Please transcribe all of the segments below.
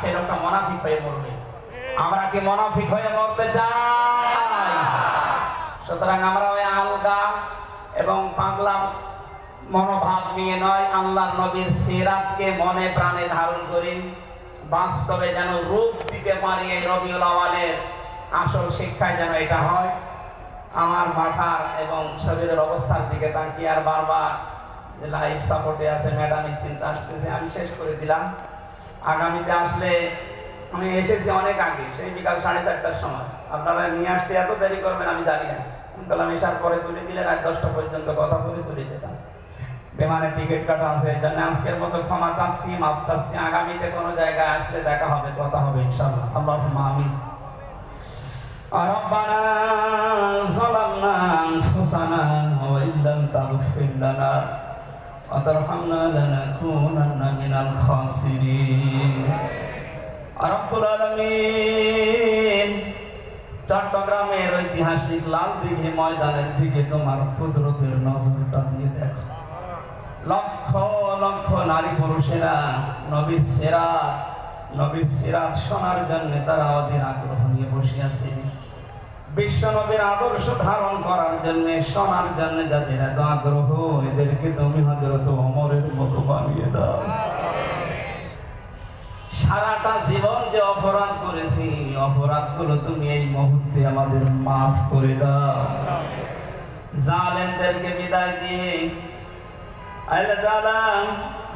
সে লোকটা মনাফিক হয়ে মরবে। আমরা কি মনাফিক হয়ে মরতে চাই? সুতরাং আমরা ওই আলগা এবং পাগলা মনোভাব নিয়ে নয়, আল্লাহর নবীর সিরাতকে মনে প্রাণে ধারণ করি। বাস্তবে যেন রূপ দিতে পারি এই রবিউল আওয়ালের আসল শিক্ষায় যেন এটা হয়। আমার মাথার এবং শরীরের অবস্থার দিকে তাকিয়ে আর বারবার যে লাইফ সাপোর্টে আছে ম্যাডামই চিন্তা আসতেছে, আমি শেষ করে দিলাম। আগামীতে আসলে আমি এসেছি অনেক আগে সেই বিকাল সাড়ে চারটার সময় আপনারা নিয়ে আসতে এত দেরি করবেন আমি জানি না বললাম এসার পরে তুলে দিলে রাত দশটা পর্যন্ত কথা বলে চলে যেতাম বিমানের টিকিট কাটা আছে এই জন্য আজকের মতো ক্ষমা চাচ্ছি মাপ চাচ্ছি আগামীতে কোনো জায়গায় আসলে দেখা হবে কথা হবে ইনশাল্লাহ আল্লাহ আমিন ربنا ظلمنا أنفسنا وإن لم تغفر لنا وترحمنا لنكونن من الخاسرين رب العالمين চট্টগ্রামের ঐতিহাসিক লাল দিঘি ময়দানের দিকে তোমার কুদরতের নজরটা দিয়ে দেখো লক্ষ লক্ষ নারী পুরুষেরা নবীর সেরা নবীর সিরাত শোনার জন্য তারা অধীর আগ্রহ নিয়ে বসে আছে বিশ্ব নবীর আদর্শ ধারণ করার জন্য শোনার জন্য যাদের এত আগ্রহ সারাটা জীবন যে অপরাধ করেছি, অপরাধগুলো তুমি এই মুহূর্তে আমাদের মাফ করে দাও। জালেমদেরকে বিদায় দিয়ে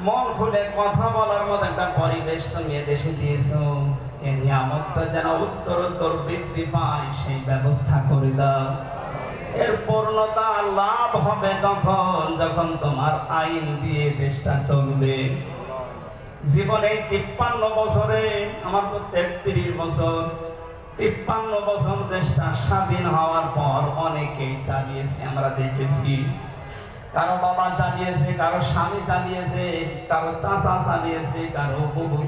মন খুলে কথা বলার মতো একটা পরিবেশ তুমি দেশে দিয়েছ। এই নিয়ামতটা যেন উত্তর উত্তর বৃদ্ধি পায়, সেই ব্যবস্থা করে দাও। এর পূর্ণতা লাভ হবে তখন, যখন তোমার আইন দিয়ে দেশটা চলবে। জীবনে তিপ্পান্ন বছরে, আমার তো তেত্রিশ বছর। তিপ্পান্ন বছর দেশটা স্বাধীন হওয়ার পর অনেকেই চালিয়েছে আমরা দেখেছি। কারও বাবা চালিয়েছে কারও স্বামী চালিয়েছে কারও চাচা চালিয়েছে কারও বহু